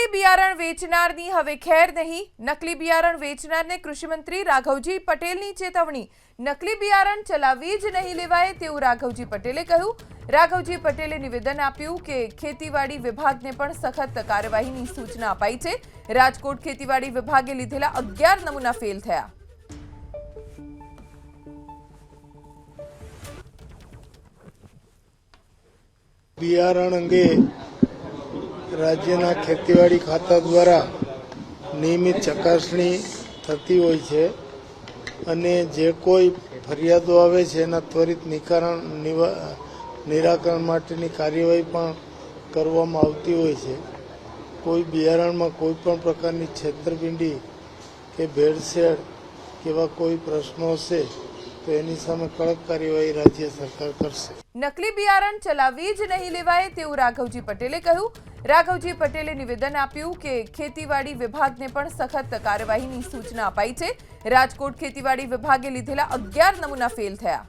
નકલી બિયારણ વેચનારની હવે ખેર નહીં. નકલી બિયારણ વેચનારને કૃષિમંત્રી રાઘવજી પટેલની ચેતવણી. નકલી બિયારણ ચલાવી જ નહીં લેવાય તેવું રાઘવજી પટેલે કહ્યું. રાઘવજી પટેલે નિવેદન આપ્યું કે ખેતીવાડી વિભાગને પણ સખત કાર્યવાહીની સૂચના અપાઈ છે. રાજકોટ ખેતીવાડી વિભાગે લીધેલા અગિયાર નમૂના ફેલ થયા. બિયારણ અંગે રાજ્યના ખેતીવાડી ખાતા દ્વારા નિયમિત ચકાસણી થતી હોય છે અને જે કોઈ ફરિયાદો આવે છે એના ત્વરિત નિકારણ નિરાકરણ માટેની કાર્યવાહી પણ કરવામાં આવતી હોય છે. કોઈ બિયારણમાં કોઈ પણ પ્રકારની છેતરપિંડી કે ભેળસેળ કેવા કોઈ પ્રશ્નો હશે તો એની સામે કડક કાર્યવાહી રાજ્ય સરકાર કરશે. નકલી બિયારણ ચલાવી જ નહીં લેવાય તેવું રાઘવજી પટેલે કહ્યું. રાઘવજી પટેલે નિવેદન આપ્યું કે ખેતીવાડી વિભાગને પણ સખત કાર્યવાહીની સૂચના અપાઈ છે. રાજકોટ ખેતીવાડી વિભાગે લીધેલા અગિયાર નમૂના ફેલ થયા.